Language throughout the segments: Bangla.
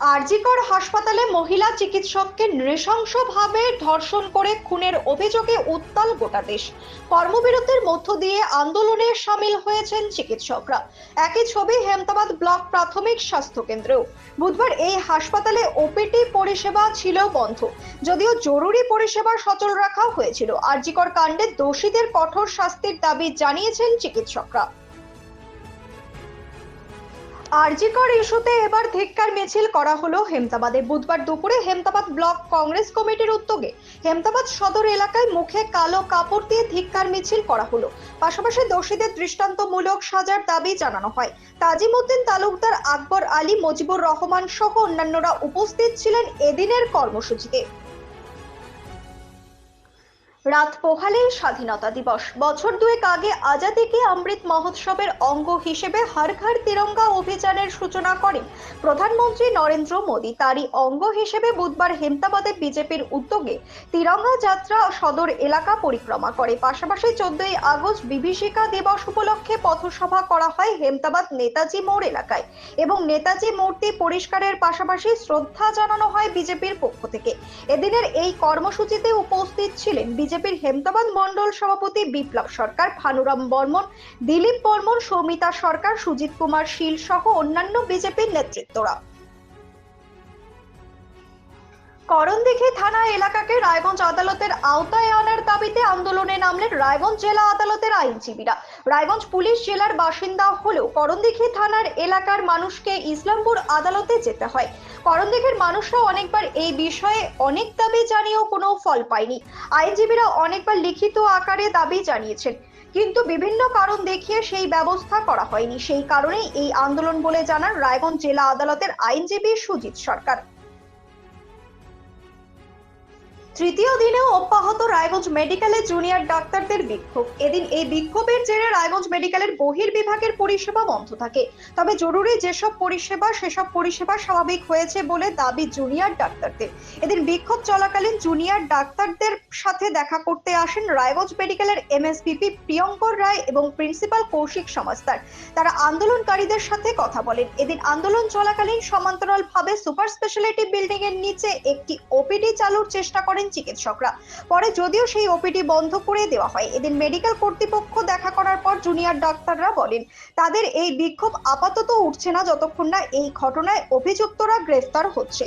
আরজিকর হাসপাতালে মহিলা চিকিৎসককে নৃশংসভাবে ধর্ষণ করে খুনের অভিযোগে উত্তাল গোটা দেশ। কর্মবিরতির মধ্য দিয়ে আন্দোলনে সামিল হয়েছেন চিকিৎসকরা। একই ছবি হেমতাবাদ ব্লক প্রাথমিক স্বাস্থ্য কেন্দ্রেও বুধবার এই হাসপাতালে ওপিটি পরিষেবা ছিল বন্ধ, যদিও জরুরি পরিষেবা সচল রাখা হয়েছিল। আরজিকর কাণ্ডে দোষীদের কঠোর শাস্তির দাবি জানিয়েছেন চিকিৎসকরা। আরজিকর ইস্যুতে এবার ধিক্কার মিছিল করা হলো হেমতাবাদে। বুধবার দুপুরে হেমতাবাদ ব্লক কংগ্রেস কমিটির উদ্যোগে হেমতাবাদ সদর এলাকায় মুখে কালো কাপড় দিয়ে ধিক্কার মিছিল করা হলো। পাশাপাশি দোষীদের দৃষ্টান্তমূলক সাজার দাবি জানানো হয়। তাজিমউদ্দিন তালুকদার, আকবর আলী, মজিবুর রহমান সহ অন্যান্যরা উপস্থিত ছিলেন এদিনের কর্মসূচিতে। রাত পোহালেই স্বাধীনতা দিবস। বছর দুয়েক আগে আজাদি কি অমৃত মহোৎসবের অঙ্গ হিসেবে হর ঘর তিরঙ্গা অভিযানের সূচনা করেন প্রধানমন্ত্রী নরেন্দ্র মোদী। তারই অঙ্গ হিসেবে বুধবার হেমতাবাদে বিজেপির উদ্যোগে তিরঙ্গা যাত্রা সদর এলাকা পরিক্রমা করে। পাশাপাশি চোদ্দই আগস্ট বিভীষিকা দিবস উপলক্ষে পথসভা করা হয় হেমতাবাদ নেতাজি মোড় এলাকায় এবং নেতাজি মূর্তি পরিষ্কারের পাশাপাশি শ্রদ্ধা জানানো হয় বিজেপির পক্ষ থেকে। এদিনের এই কর্মসূচিতে উপস্থিত ছিলেন বিজেপির হেমতাবাদ মণ্ডল সভাপতি বিপ্লব সরকার, ভানুরাম বর্মন, দিলীপ বর্মন, সৌমিতা সরকার, সুজিত কুমার শীল সহ অন্যান্য বিজেপির নেতৃত্বরা। করণদিঘি থানা এলাকাকে রায়গঞ্জ আদালতের আওতায় আনার দাবিতে আন্দোলনে নামলেন রায়গঞ্জ জেলা আদালতের আইনজীবীরা। রায়গঞ্জ পুলিশ জেলার বাসিন্দা হলেও করণদিঘি থানার এলাকার মানুষকে ইসলামপুর আদালতে যেতে হয়। করণদিঘির মানুষরা অনেকবার এই বিষয়ে অনেক দাবি জানিয়েও কোনো ফল পায়নি। আইনজীবীরা অনেকবার লিখিত আকারে দাবি জানিয়েছেন। কিন্তু বিভিন্ন কারণ দেখিয়ে সেই ব্যবস্থা করা হয়নি। সেই কারণেই এই আন্দোলন বলে জানান রায়গঞ্জ জেলা আদালতের আইনজীবী সুজিত সরকার। তৃতীয় দিনেও অব্যাহত রায়গঞ্জ মেডিকেলে জুনিয়র ডাক্তারদের বিক্ষোভ। এদিন এই বিক্ষোভের জেরে রায়গঞ্জ মেডিকেলের বহির্বিভাগের পরিষেবা বন্ধ থাকে। তবে জরুরি যেসব পরিষেবা, সেসব পরিষেবা স্বাভাবিক হয়েছে বলে দাবি জুনিয়র ডাক্তারদের। এদিন বিক্ষোভ চলাকালীন জুনিয়র ডাক্তারদের সাথে দেখা করতে আসেন রায়গঞ্জ মেডিকেলের এমএসপিপি প্রিয়ঙ্কর রায় এবং প্রিন্সিপাল কৌশিক সমাস্তার তারা আন্দোলনকারীদের সাথে কথা বলেন। এদিন আন্দোলন চলাকালীন সমান্তরালভাবে সুপার স্পেশালিটি বিল্ডিং এর নিচে একটি ওপিডি চালুর চেষ্টা করেন চিকিৎসকরা। পরে যদিও সেই ওপিডি বন্ধ করে দেওয়া হয়, এদিন মেডিকেল কর্তৃপক্ষ দেখা করার পর জুনিয়র ডাক্তাররা বলেন, তাদের এই বিক্ষোভ আপাতত উঠছে না যতক্ষণ না এই ঘটনায় অভিযুক্তরা গ্রেফতার হচ্ছে।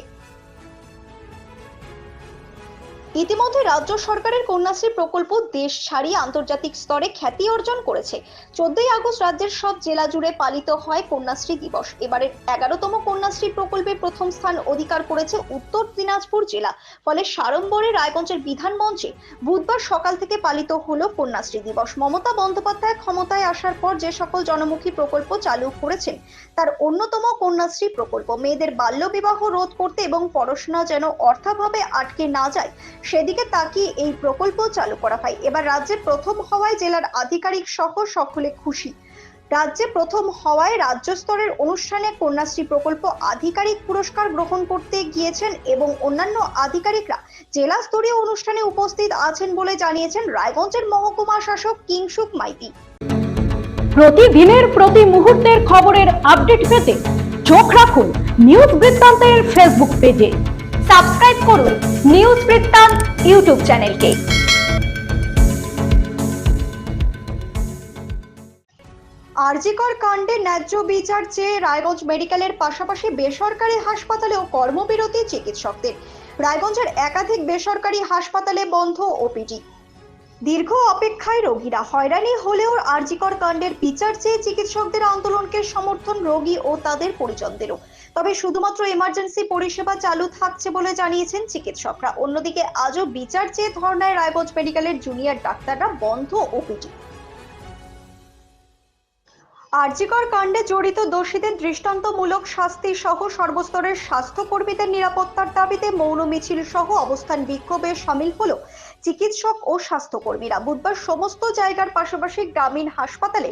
ইতিমধ্যে রাজ্য সরকারের কন্যাশ্রী প্রকল্প দেশ ছাড়িয়ে আন্তর্জাতিক স্তরে খ্যাতি অর্জন করেছে। চোদ্দই আগস্ট রাজ্যের সব জেলা জুড়ে পালিত হয় কন্যাশ্রী দিবস। এবারের এগারোতম কন্যাশ্রী প্রকল্পে প্রথম স্থান অধিকার করেছে উত্তর দিনাজপুর জেলা। ফলে সাড়ম্বরে রায়গঞ্জের বিধান মঞ্চে বুধবার সকাল থেকে পালিত হলো কন্যাশ্রী দিবস। মমতা বন্দ্যোপাধ্যায় ক্ষমতায় আসার পর যে সকল জনমুখী প্রকল্প চালু করেছেন, তার অন্যতম কন্যাশ্রী প্রকল্প। মেয়েদের বাল্যবিবাহ রোধ করতে এবং পড়াশোনা যেন অর্থাভাবে আটকে না যায় সেদিকে তাকিয়ে এই প্রকল্প চালু করা হয়। এবার রাজ্যে প্রথম হওয়ায় জেলার আধিকারিক সহ সকলে খুশি। রাজ্যে প্রথম হওয়ায় রাজ্য স্তরের অনুষ্ঠানে কন্যাশ্রী প্রকল্প আধিকারিক পুরস্কার গ্রহণ করতে গিয়েছেন এবং অন্যান্য আধিকারিকরা জেলা স্তরীয় অনুষ্ঠানে উপস্থিত আছেন বলে জানিয়েছেন রায়গঞ্জের মহকুমা শাসক কিংসুক মাইতি। প্রতিদিনের প্রতি মুহূর্তের খবরের আপডেট পেতে চোখ রাখুন নিউজ বৃত্তান্তের ফেসবুক পেজে। সাবস্ক্রাইব করুন নিউজ বৃত্তান্ত ইউটিউব চ্যানেলকে। আরজিকর কাণ্ডে ন্যায্য বিচার চেয়ে রায়গঞ্জ মেডিকেলের পাশাপাশি বেসরকারি হাসপাতালেও কর্মবিরতি চিকিৎসকদের। রায়গঞ্জের একাধিক বেসরকারি হাসপাতালে বন্ধ ওপিডি। দীর্ঘ অপেক্ষায় রোগীরা হয়রানি হলেও আরজিকর কাণ্ডের বিচার চেয়ে চিকিৎসকদের আন্দোলনকে সমর্থন রোগী ও তাদের পরিজনদেরও। তবে শুধুমাত্র এমার্জেন্সি পরিষেবা চালু থাকছে বলে জানিয়েছেন চিকিৎসকরা। অন্যদিকে আজও বিচার চেয়ে ধর্নায় রায়গঞ্জ মেডিকেলের জুনিয়র ডাক্তাররা বন্ধ ওপিডি আরজিকর কাণ্ডে জড়িত দোষীদের দৃষ্টান্তমূলক শাস্তি সহ সর্বস্তরের স্বাস্থ্যকর্মীদের নিরাপত্তার দাবিতে মৌন মিছিল সহ অবস্থান বিক্ষোভে সামিল হলো চিকিৎসক ও স্বাস্থ্যকর্মীরা বুধবার সমস্ত জায়গার পাশাপাশি গ্রামীণ হাসপাতালে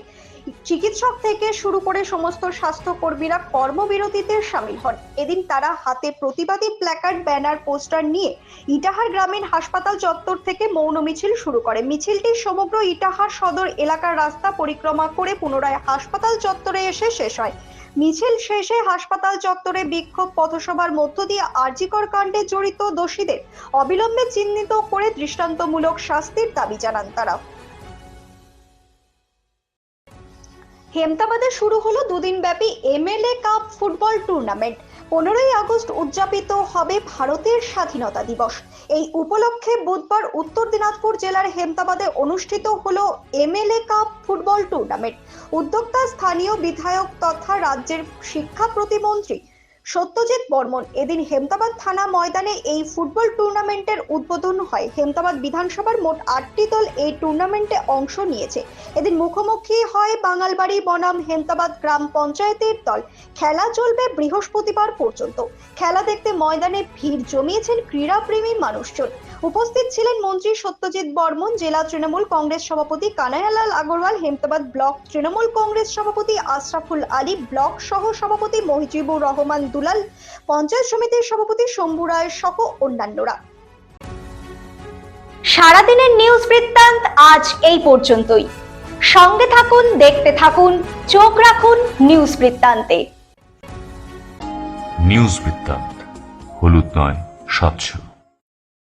চিকিৎসক থেকে শুরু করে সমস্ত স্বাস্থ্যকর্মীরা কর্মবিরতিতে সামিল হন। এদিন তারা হাতে প্রতিবাদী প্ল্যাকার্ড, ব্যানার, পোস্টার নিয়ে ইটাহার গ্রামীণ হাসপাতাল চত্বর থেকে মৌন মিছিল শুরু করে। মিছিলটি সমগ্র ইটাহার সদর এলাকার রাস্তা পরিক্রমা করে পুনরায় হাসপাতাল চত্বরে এসে শেষ হয়। মিছিল শেষে হাসপাতাল চত্বরে বিক্ষোভ পথসভার মধ্য দিয়ে আরজিকর কাণ্ডে জড়িত দোষীদের অবিলম্বে চিহ্নিত করে দৃষ্টান্তমূলক শাস্তির দাবি জানান তারা। হেমতাবাদে শুরু হলো দুদিন ব্যাপী এমএলএ কাপ ফুটবল টুর্নামেন্ট। পনেরোই আগস্ট উদযাপিত হবে ভারতের স্বাধীনতা দিবস। এই উপলক্ষে বুধবার উত্তর দিনাজপুর জেলার হেমতাবাদে অনুষ্ঠিত হলো এমএলএ কাপ ফুটবল টুর্নামেন্ট। উদ্যোক্তা স্থানীয় বিধায়ক তথা রাজ্যের শিক্ষা প্রতিমন্ত্রী সত্যজিৎ বর্মন এদিন হেমতাবাদ থানা ময়দানে এই ফুটবল টুর্নামেন্টের উদ্বোধন হয়। হেমতাবাদ বিধানসভার মোট আটটি দল এই টুর্নামেন্টে অংশ নিয়েছে। এদিন মুখোমুখি হয় বাঙালবাড়ি বনাম হেমতাবাদ গ্রাম পঞ্চায়েতের দল। খেলা চলবে বৃহস্পতিবার পর্যন্ত। খেলা দেখতে ময়দানে ভিড় জমিয়েছেন ক্রীড়াপ্রেমী মানুষজন। উপস্থিত ছিলেন মন্ত্রী সত্যজিৎ বর্মন, জেলা তৃণমূল কংগ্রেস সভাপতি কানায়ালাল আগরওয়াল, হেমতাবাদ ব্লক তৃণমূল কংগ্রেস সভাপতি আশরাফুল আলী, ব্লক সহ সভাপতি মহিজিবুর রহমান দুলাল, পঞ্চায়েত সমিতির সভাপতি শম্ভু রায় সহ অন্যান্যরা। সারাদিনের নিউজ বৃত্তান্ত আজ এই পর্যন্তই। সঙ্গে থাকুন, দেখতে থাকুন, চোখ রাখুন নিউজ বৃত্তান্তে। নিউজ বৃত্তান্ত, হলুদ নয়, স্বচ্ছ।